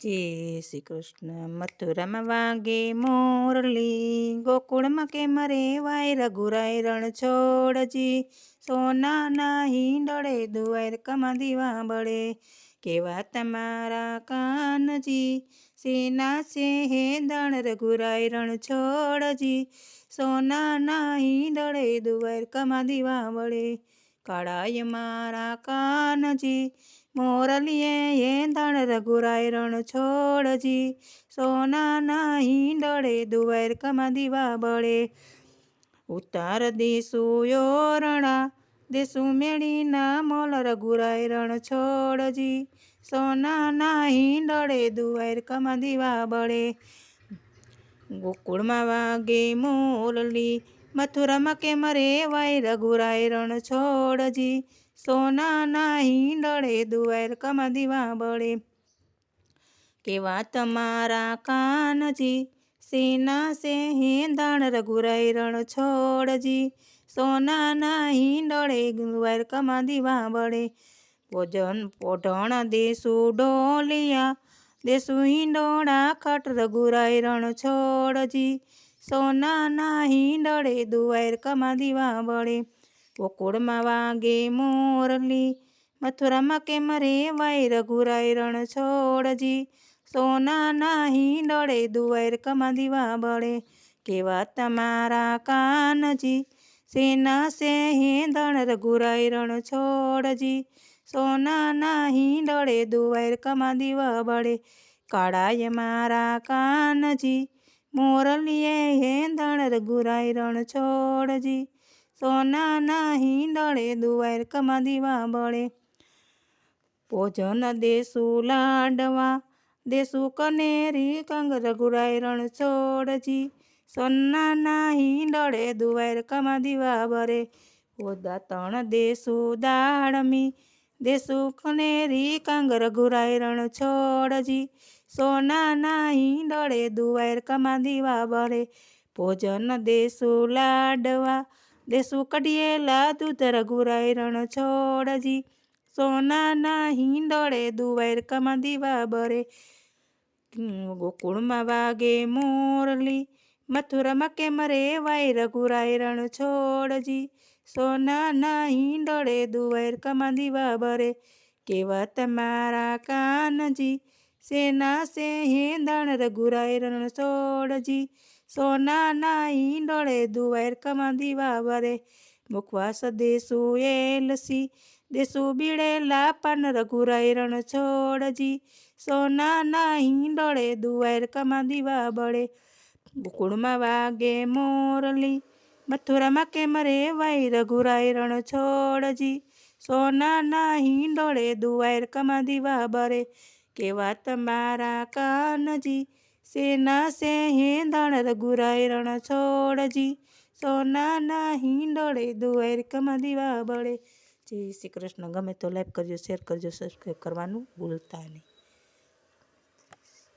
જય શ્રી કૃષ્ણ. મથુરામાં વાગે મોરલી, ગોકુળમાં કે મરે વાય રઘુરાય રણ છોડજી સોનાના હિંડળે દુવાર કમા દીવા બળે. કેવા તમારા કાનજી, સેના સે હે દણ રઘુરાય રણ છોડજી સોનાના હિંડળે દુવાર કમા દીવા બળે. કાળાય મારા કાનજી, મોરલીએ એંધાણ રઘુરાય રણ છોડજી. સોનાના હિંડળે દ્વારકામાં દીવા બળે. ઉતાર દેસુ યોરણા દેસુ મેળીના મોલ રઘુરાય રણ છોડજી. સોનાના હિંડળે દ્વારકામાં દીવા બળે. ગોકુળમાં વાગે મોરલી મથુરામાં કેમ રે વાય રઘુરાય રણ છોડજી સોનાના હિંડળે કમા દીવા બળે. કેવા તમારા કાનજી? સેના સે હેંદાણ રઘુરાય રણ છોડજી સોનાના હિંડળે કમા દીવા બળે. ભોજન પોઢણ દેસુ ડોલિયા, દેસુ હિંડોળા ખટ રઘુરાય રણ છોડજી સોનાના હિંડળે દ્વારકામાં દીવા બળે. ગોકુળમાં વાગે મોરલી, મથુરામાં કેમ રે વાય રઘુરાય રણ છોડજી સોનાના હિંડળે દ્વારકામાં દીવા બળે. કેવા તમારા કાનજી, સેના સે હેંદણ રઘુરાય રણ છોડજી સોનાના હિંડળે દ્વારકામાં દીવા બળે. કાળાય મારા કાનજી મોરલીએ હેંદણ રઘુરાય રણ છોડજી સોનાના દુવાર કમા દીવા બળે. ભોજન દેસુ લાડવા, દેસુ કનેરી કંગ રઘુરાય રણ છોડજી સોનાના હિંડળે દ્વારકામાં દીવા બરે ઓદા તણ દેસુ દાળમી દેસુ કનેરી કંગ રઘુરાય રણ છોડજી સોનાના હિંડળે દ્વારકામાં દીવા બળે. ભોજન દેસુ લાડવા, દેસુ કઢીએ દૂધ રઘુરાય રણ છોડજી. સોનાના હિંડળે દ્વારકામાં દીવા બળે. ગોકુળમાં વાગે મોરલી, મથુરામાં કેમ મરે વાય રઘુરાય રણ છોડજી. સોનાના હિંડળે દ્વારકામાં દીવા બરે કેવા તમારા કાનજી સેના સે હેંદણ રઘુરાય રણ છોડજી સોનાના દુવાયર કમા દીવા બળે મુખવાસ દેસુ લસી દેસુ બીડે લાપન રઘુરાય રણ છોડજી. સોનાના દુવાયર કમા દીવા બળે ગોકુળમાં વાગે મોરલી, મથુરામાં કે મરે વાય રઘુરાય રણ છોડજી. સોનાના દુવાયર કમા દીવા બળે કેવા તમારા કાનજી, સેના સે હેંદાણ રઘુરાય રણ છોડજી સોનાના હિંડળે દ્વારકામાં દીવા બળે. જય શ્રી કૃષ્ણ. ગમે તો લાઈક કરજો શેર કરજો સબસ્ક્રાઈબ કરવાનું ભૂલતા નહીં.